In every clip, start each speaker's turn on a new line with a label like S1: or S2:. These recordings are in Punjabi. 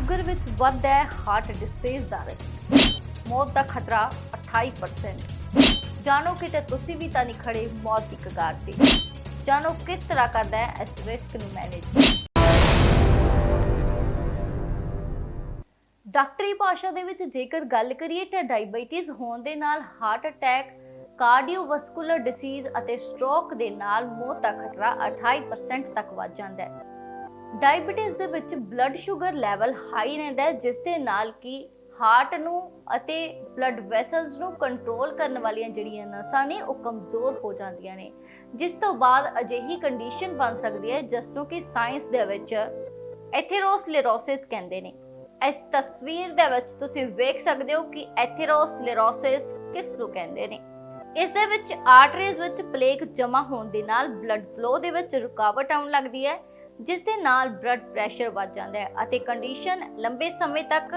S1: ਸ਼ੂਗਰ ਵਿੱਚ ਵੱਧਦਾ ਹੈ ਹਾਰਟ ਡਿਸੀਜ਼ ਦਾ ਰਿਸਕ ਮੌਤ ਦਾ ਖਤਰਾ 28% ਜਾਣੋ ਕਿ ਤੁਸੀਂ ਵੀ ਤਾਂ ਨਹੀਂ ਖੜੇ ਮੌਤ ਦੀ ਕਗਾਰ ਤੇ। ਜਾਣੋ ਕਿਸ ਤਰ੍ਹਾਂ ਕਰਦਾ ਹੈ ਇਸ ਰਿਸਕ ਨੂੰ ਮੈਨੇਜ ਡਾਕਟਰੀ ਭਾਸ਼ਾ ਦੇ ਵਿੱਚ ਜੇਕਰ ਗੱਲ ਕਰੀਏ ਤਾਂ ਡਾਇਬੀਟੀਜ਼ ਹੋਣ ਦੇ ਨਾਲ ਹਾਰਟ ਅਟੈਕ ਕਾਰਡੀਓਵੈਸਕੂਲਰ ਡਿਸੀਜ਼ ਅਤੇ ਸਟ੍ਰੋਕ ਦੇ ਨਾਲ ਮੌਤ ਦਾ ਖਤਰਾ 28% ਤੱਕ ਵੱਧ ਜਾਂਦਾ ਹੈ। ਡਾਇਬੀਟੀਜ਼ ਦੇ ਵਿੱਚ ਬਲੱਡ ਸ਼ੂਗਰ ਲੈਵਲ ਹਾਈ ਰਹਿੰਦਾ ਹੈ, ਜਿਸ ਦੇ ਨਾਲ ਕਿ ਹਾਰਟ ਨੂੰ ਅਤੇ ਬਲੱਡ ਵੈਸਲਸ ਨੂੰ ਕੰਟਰੋਲ ਕਰਨ ਵਾਲੀਆਂ ਜਿਹੜੀਆਂ ਨਸਾਂ ਨੇ, ਉਹ ਕਮਜ਼ੋਰ ਹੋ ਜਾਂਦੀਆਂ ਨੇ। ਜਿਸ ਤੋਂ ਬਾਅਦ ਅਜਿਹੀ ਕੰਡੀਸ਼ਨ ਬਣ ਸਕਦੀ ਹੈ, ਜਿਸ ਨੂੰ ਕਿ ਸਾਇੰਸ ਦੇ ਵਿੱਚ ਐਥੇਰੋਸਲੇਰੋਸਿਸ ਕਹਿੰਦੇ ਨੇ। ਇਸ ਤਸਵੀਰ ਦੇ ਵਿੱਚ ਤੁਸੀਂ ਵੇਖ ਸਕਦੇ ਹੋ ਕਿ ਐਥੇਰੋਸਲੇਰੋਸਿਸ ਕਿਸ ਨੂੰ ਕਹਿੰਦੇ ਨੇ। ਇਸ ਦੇ ਵਿੱਚ ਆਰਟਰੀਜ਼ ਵਿੱਚ ਪਲੇਕ ਜਮ੍ਹਾਂ ਹੋਣ ਦੇ ਨਾਲ ਬਲੱਡ ਫਲੋ ਦੇ ਵਿੱਚ ਰੁਕਾਵਟ ਆਉਣ ਲੱਗਦੀ ਹੈ ਜਿਸ ਦੇ ਨਾਲ ਬਲੱਡ ਪ੍ਰੈਸ਼ਰ ਵੱਧ ਜਾਂਦਾ ਹੈ ਅਤੇ ਕੰਡੀਸ਼ਨ ਲੰਬੇ ਸਮੇਂ ਤੱਕ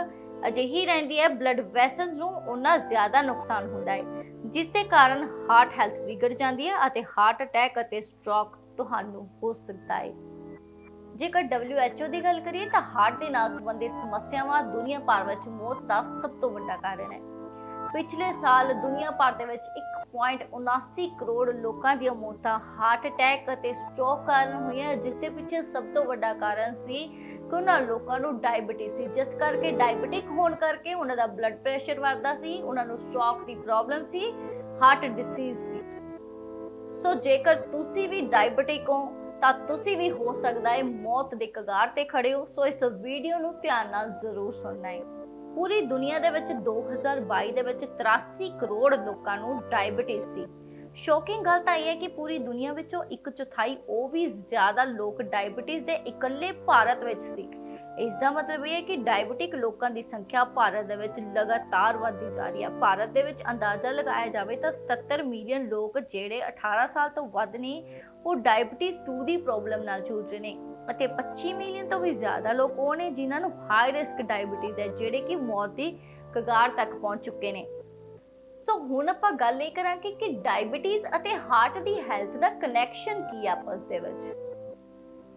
S1: ਅਜਿਹੀ ਰਹਿੰਦੀ ਹੈ ਬਲੱਡ ਵੈਸਲਸ ਨੂੰ ਉਹਨਾਂ ਜ਼ਿਆਦਾ ਨੁਕਸਾਨ ਹੁੰਦਾ ਹੈ ਜਿਸ ਦੇ ਕਾਰਨ ਹਾਰਟ ਹੈਲਥ ਵਿਗੜ ਜਾਂਦੀ ਹੈ ਅਤੇ ਹਾਰਟ ਅਟੈਕ ਅਤੇ ਸਟ੍ਰੋਕ ਤੁਹਾਨੂੰ ਹੋ ਸਕਦਾ ਹੈ। ਜੇਕਰ WHO ਦੀ ਗੱਲ ਕਰੀਏ ਤਾਂ ਹਾਰਟ ਦੇ ਨਾਲ ਸੰਬੰਧਿਤ ਸਮੱਸਿਆਵਾਂ ਦੁਨੀਆ ਭਰ ਵਿੱਚ ਮੌਤ ਦਾ ਸਭ ਤੋਂ ਵੱਡਾ ਕਾਰਨ ਹੈ। ਪਿਛਲੇ ਸਾਲ ਦੁਨੀਆ ਭਰ ਦੇ ਵਿੱਚ 1.79 ਕਰੋੜ ਲੋਕਾਂ ਦੀਆਂ ਮੌਤਾਂ ਹਾਰਟ ਅਟੈਕ ਅਤੇ ਸਟ੍ਰੋਕ ਕਾਰਨ ਹੋਈਆਂ, ਜਿਸ ਦੇ ਪਿੱਛੇ ਸਭ ਤੋਂ ਵੱਡਾ ਕਾਰਨ ਸੀ ਕਿ ਉਹਨਾਂ ਲੋਕਾਂ ਨੂੰ ਡਾਇਬੀਟਿਸ ਸੀ। ਜਿਸ ਕਰਕੇ ਡਾਇਬੀਟਿਕ ਹੋਣ ਕਰਕੇ ਉਹਨਾਂ ਦਾ ਬਲੱਡ ਪ੍ਰੈਸ਼ਰ ਵੱਧਦਾ ਸੀ, ਉਹਨਾਂ ਨੂੰ ਸਟ੍ਰੋਕ ਦੀ ਪ੍ਰੋਬਲਮ ਸੀ ਹਾਰਟ ਡਿਸੀਜ਼ ਸੀ। ਸੋ ਜੇਕਰ ਤੁਸੀਂ ਵੀ ਡਾਇਬੀਟਿਕ ਹੋ, ਤਾਂ ਤੁਸੀਂ ਵੀ ਹੋ ਸਕਦਾ ਹੈ ਮੌਤ ਦੇ ਕਗਾਰ ਤੇ ਖੜੇ ਹੋ। ਸੋ ਇਸ ਵੀਡੀਓ ਨੂੰ ਧਿਆਨ ਨਾਲ ਜ਼ਰੂਰ ਸੁਣਨਾ ਹੈ। ਪੂਰੀ ਦੁਨੀਆ ਦੇ ਵਿੱਚ 2022 ਦੇ ਵਿੱਚ 83 ਕਰੋੜ ਲੋਕਾਂ ਨੂੰ ਡਾਇਬੀਟਿਸ ਸੀ। ਸ਼ੌਕਿੰਗ ਗੱਲ ਤਾਂ ਇਹ ਹੈ ਕਿ ਪੂਰੀ ਦੁਨੀਆ ਵਿੱਚੋਂ ਇੱਕ ਚੌਥਾਈ ਉਹ ਵੀ ਜ਼ਿਆਦਾ ਲੋਕ ਡਾਇਬੀਟਿਸ ਦੇ ਇਕੱਲੇ ਭਾਰਤ ਵਿੱਚ ਸੀ। ਇਸ ਦਾ ਮਤਲਬ ਇਹ ਹੈ ਕਿ ਡਾਇਬੀਟਿਕ ਲੋਕਾਂ ਦੀ ਸੰਖਿਆ ਭਾਰਤ ਦੇ ਵਿੱਚ ਲਗਾਤਾਰ ਵਧਦੀ ਜਾ ਰਹੀ ਹੈ। ਭਾਰਤ ਦੇ ਵਿੱਚ ਅੰਦਾਜ਼ਾ ਲਗਾਇਆ ਜਾਵੇ ਤਾਂ 77 ਮਿਲੀਅਨ ਲੋਕ ਜਿਹੜੇ 18 ਸਾਲ ਤੋਂ ਵੱਧ ਨੇ, ਉਹ ਡਾਇਬੀਟਿਸ 2 ਦੀ ਪ੍ਰੋਬਲਮ ਨਾਲ ਜੂਝ ਰਹੇ ਨੇ। ਅਤੇ 25 ਮਿਲੀਅਨ ਤੋਂ ਵੀ ਜ਼ਿਆਦਾ ਲੋਕ ਉਹ ਨੇ ਜਿਨ੍ਹਾਂ ਨੂੰ ਹਾਈ ਰਿਸਕ ਡਾਇਬੀਟਿਸ ਹੈ, ਜਿਹੜੇ ਕਿ ਮੌਤ ਦੀ ਕਗਾਰ ਤੱਕ ਪਹੁੰਚ ਚੁੱਕੇ ਨੇ। ਸੋ ਹੁਣ ਆਪਾਂ ਗੱਲ ਇਹ ਕਰਾਂਗੇ ਕਿ ਡਾਇਬੀਟਿਸ ਅਤੇ ਹਾਰਟ ਦੀ ਹੈਲਥ ਦਾ ਕਨੈਕਸ਼ਨ ਕੀ ਆਪਸ ਦੇ ਵਿੱਚ।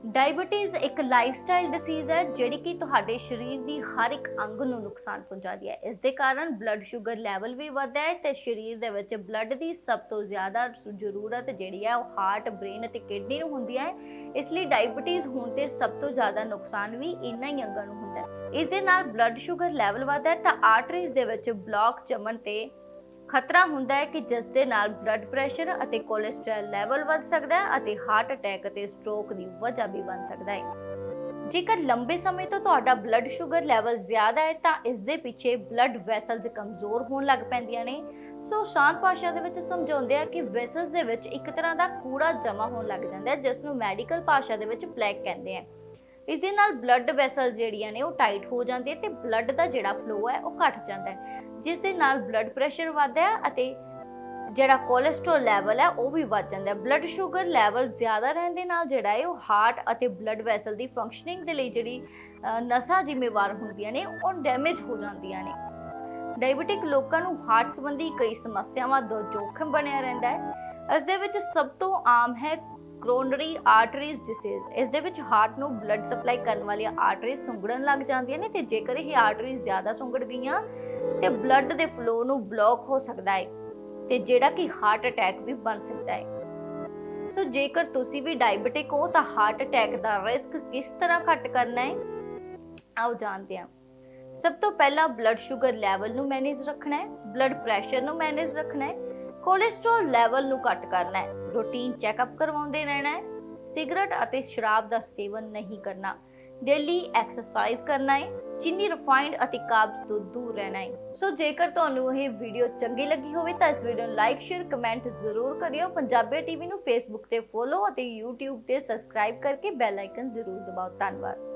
S1: ਡਾਇਬੀਟਿਸ ਇੱਕ ਲਾਈਫਸਟਾਈਲ ਡਿਸੀਜ਼ ਹੈ, ਜਿਹੜੀ ਕਿ ਤੁਹਾਡੇ ਸਰੀਰ ਦੀ ਹਰ ਇੱਕ ਅੰਗ ਨੂੰ ਨੁਕਸਾਨ ਪਹੁੰਚਾਉਂਦੀ ਹੈ। ਇਸ ਦੇ ਕਾਰਨ ਬਲੱਡ ਸ਼ੂਗਰ ਲੈਵਲ ਵੀ ਵੱਧਦਾ ਹੈ ਤੇ ਸਰੀਰ ਦੇ ਵਿੱਚ ਬਲੱਡ ਦੀ ਸਭ ਤੋਂ ਜ਼ਿਆਦਾ ਜ਼ਰੂਰਤ ਜਿਹੜੀ ਹੈ, ਉਹ ਹਾਰਟ, ਬ੍ਰੇਨ ਅਤੇ ਕਿਡਨੀ ਨੂੰ ਹੁੰਦੀ ਹੈ। ਇਸ ਲਈ ਡਾਇਬੀਟਿਸ ਹੋਣ ਤੇ ਸਭ ਤੋਂ ਜ਼ਿਆਦਾ ਨੁਕਸਾਨ ਵੀ ਇਹਨਾਂ ਹੀ ਅੰਗਾਂ ਨੂੰ ਹੁੰਦਾ ਹੈ। ਇਸ ਦੇ ਨਾਲ ਬਲੱਡ ਸ਼ੂਗਰ ਲੈਵਲ ਵੱਧਦਾ ਹੈ ਤਾਂ ਆਰਟਰੀਜ਼ ਦੇ ਵਿੱਚ ਬਲੌਕ ਜੰਮਣ ਤੇ ਖਤਰਾ ਹੁੰਦਾ ਹੈ ਕਿ ਜਿਸ ਦੇ ਨਾਲ ਬਲੱਡ ਪ੍ਰੈਸ਼ਰ ਅਤੇ ਕੋਲੇਸਟ੍ਰੋਲ ਲੈਵਲ ਵੱਧ ਸਕਦਾ ਹੈ ਅਤੇ ਹਾਰਟ ਅਟੈਕ ਅਤੇ ਸਟ੍ਰੋਕ ਦੀ ਵਜ੍ਹਾ ਵੀ ਬਣ ਸਕਦਾ ਹੈ। ਜੇਕਰ ਲੰਬੇ ਸਮੇਂ ਤੋਂ ਤੁਹਾਡਾ ਬਲੱਡ ਸ਼ੂਗਰ ਲੈਵਲ ਜ਼ਿਆਦਾ ਹੈ, ਤਾਂ ਇਸ ਦੇ ਪਿੱਛੇ ਬਲੱਡ ਵੈਸਲਸ ਕਮਜ਼ੋਰ ਹੋਣ ਲੱਗ ਪੈਂਦੀਆਂ ਨੇ। ਸੋ ਸ਼ਾਂਤ ਭਾਸ਼ਾ ਦੇ ਵਿੱਚ ਸਮਝਾਉਂਦੇ ਆ ਕਿ ਵੈਸਲਸ ਦੇ ਵਿੱਚ ਇੱਕ ਤਰ੍ਹਾਂ ਦਾ ਕੂੜਾ ਜਮ੍ਹਾਂ ਹੋਣ ਲੱਗ ਜਾਂਦਾ ਹੈ ਜਿਸ ਨੂੰ ਮੈਡੀਕਲ ਭਾਸ਼ਾ ਦੇ ਵਿੱਚ ਪਲੈਕ ਕਹਿੰਦੇ ਆ। ਇਸ ਦੇ ਨਾਲ ਬਲੱਡ ਵੈਸਲ ਜਿਹੜੀਆਂ ਨੇ ਉਹ ਟਾਈਟ ਹੋ ਜਾਂਦੀਆਂ ਤੇ ਬਲੱਡ ਦਾ ਜਿਹੜਾ ਫਲੋ ਹੈ ਉਹ ਘਟ ਜਾਂਦਾ ਹੈ ਜਿਸ ਦੇ ਨਾਲ ਬਲੱਡ ਪ੍ਰੈਸ਼ਰ ਵੱਧਦਾ ਹੈ ਅਤੇ ਜਿਹੜਾ ਕੋਲੇਸਟ੍ਰੋਲ ਲੈਵਲ ਹੈ ਉਹ ਵੀ ਵੱਧ ਜਾਂਦਾ ਹੈ। ਬਲੱਡ ਸ਼ੂਗਰ ਲੈਵਲ ਜ਼ਿਆਦਾ ਰਹਿਣ ਦੇ ਨਾਲ ਜਿਹੜਾ ਹੈ ਉਹ ਹਾਰਟ ਅਤੇ ਬਲੱਡ ਵੈਸਲ ਦੀ ਫੰਕਸ਼ਨਿੰਗ ਦੇ ਲਈ ਜਿਹੜੀ ਨਸਾਂ ਜ਼ਿੰਮੇਵਾਰ ਹੁੰਦੀਆਂ ਨੇ, ਉਹ ਡੈਮੇਜ ਹੋ ਜਾਂਦੀਆਂ ਨੇ। ਡਾਇਬੀਟਿਕ ਲੋਕਾਂ ਨੂੰ ਹਾਰਟ ਸੰਬੰਧੀ ਕਈ ਸਮੱਸਿਆਵਾਂ ਦਾ ਜੋਖਮ ਬਣਿਆ ਰਹਿੰਦਾ ਹੈ। ਇਸ ਦੇ ਵਿੱਚ ਸਭ ਤੋਂ ਆਮ ਹੈ ਕਰੋਨਰੀ ਆਰਟਰੀਜ਼ ਡਿਸੀਜ਼, ਇਸ ਦੇ ਵਿੱਚ ਹਾਰਟ ਨੂੰ ਬਲੱਡ ਸਪਲਾਈ ਕਰਨ ਵਾਲੀਆਂ ਆਰਟਰੀਜ਼ ਸੁੰਗੜਨ ਲੱਗ ਜਾਂਦੀਆਂ ਨੇ ਤੇ ਜੇਕਰ ਇਹ ਆਰਟਰੀਜ਼ ਜ਼ਿਆਦਾ ਸੁੰਗੜ ਗਈਆਂ ਤੇ ਬਲੱਡ ਦੇ ਫਲੋ ਨੂੰ ਬਲੌਕ ਹੋ ਸਕਦਾ ਹੈ ਤੇ ਜਿਹੜਾ ਕਿ ਹਾਰਟ ਅਟੈਕ ਵੀ ਬਣ ਸਕਦਾ ਹੈ। ਸੋ ਜੇਕਰ ਤੁਸੀਂ ਵੀ ਡਾਇਬੀਟਿਕ ਹੋ ਤਾਂ ਹਾਰਟ ਅਟੈਕ ਦਾ ਰਿਸਕ ਕਿਸ ਤਰ੍ਹਾਂ ਘੱਟ ਕਰਨਾ ਹੈ? ਆਓ ਜਾਣਦੇ ਹਾਂ। ਸਭ ਤੋਂ ਪਹਿਲਾਂ ਬਲੱਡ ਸ਼ੂਗਰ ਲੈਵਲ ਨੂੰ ਮੈਨੇਜ ਰੱਖਣਾ ਹੈ, ਬਲੱਡ ਪ੍ਰੈਸ਼ਰ ਨੂੰ ਮੈਨੇਜ ਰੱਖਣਾ ਹੈ ਕੋਲੇਸਟ੍ਰੋਲ ਲੈਵਲ ਨੂੰ ਘੱਟ ਕਰਨਾ ਹੈ, ਰੂਟੀਨ ਚੈੱਕਅਪ ਕਰਵਾਉਂਦੇ ਰਹਿਣਾ ਹੈ, ਸਿਗਰਟ ਅਤੇ ਸ਼ਰਾਬ ਦਾ ਸੇਵਨ ਨਹੀਂ ਕਰਨਾ, ਡੇਲੀ ਐਕਸਰਸਾਈਜ਼ ਕਰਨਾ ਹੈ, ਚੀਨੀ ਰਿਫਾਈਨਡ ਅਤੇ ਕਾਰਬਸ ਤੋਂ ਦੂਰ ਰਹਿਣਾ ਹੈ। ਸੋ ਜੇਕਰ ਤੁਹਾਨੂੰ ਇਹ ਵੀਡੀਓ ਚੰਗੀ ਲੱਗੀ ਹੋਵੇ ਤਾਂ ਇਸ ਵੀਡੀਓ ਨੂੰ ਲਾਈਕ, ਸ਼ੇਅਰ, ਕਮੈਂਟ ਜ਼ਰੂਰ ਕਰਿਓ। ਪੰਜਾਬੀ ਟੀਵੀ ਨੂੰ ਫੇਸਬੁੱਕ ਤੇ ਫੋਲੋ ਅਤੇ YouTube ਤੇ ਸਬਸਕ੍ਰਾਈਬ ਕਰਕੇ ਬੈਲ ਆਈਕਨ ਜ਼ਰੂਰ ਦਬਾਓ। ਧੰਨਵਾਦ।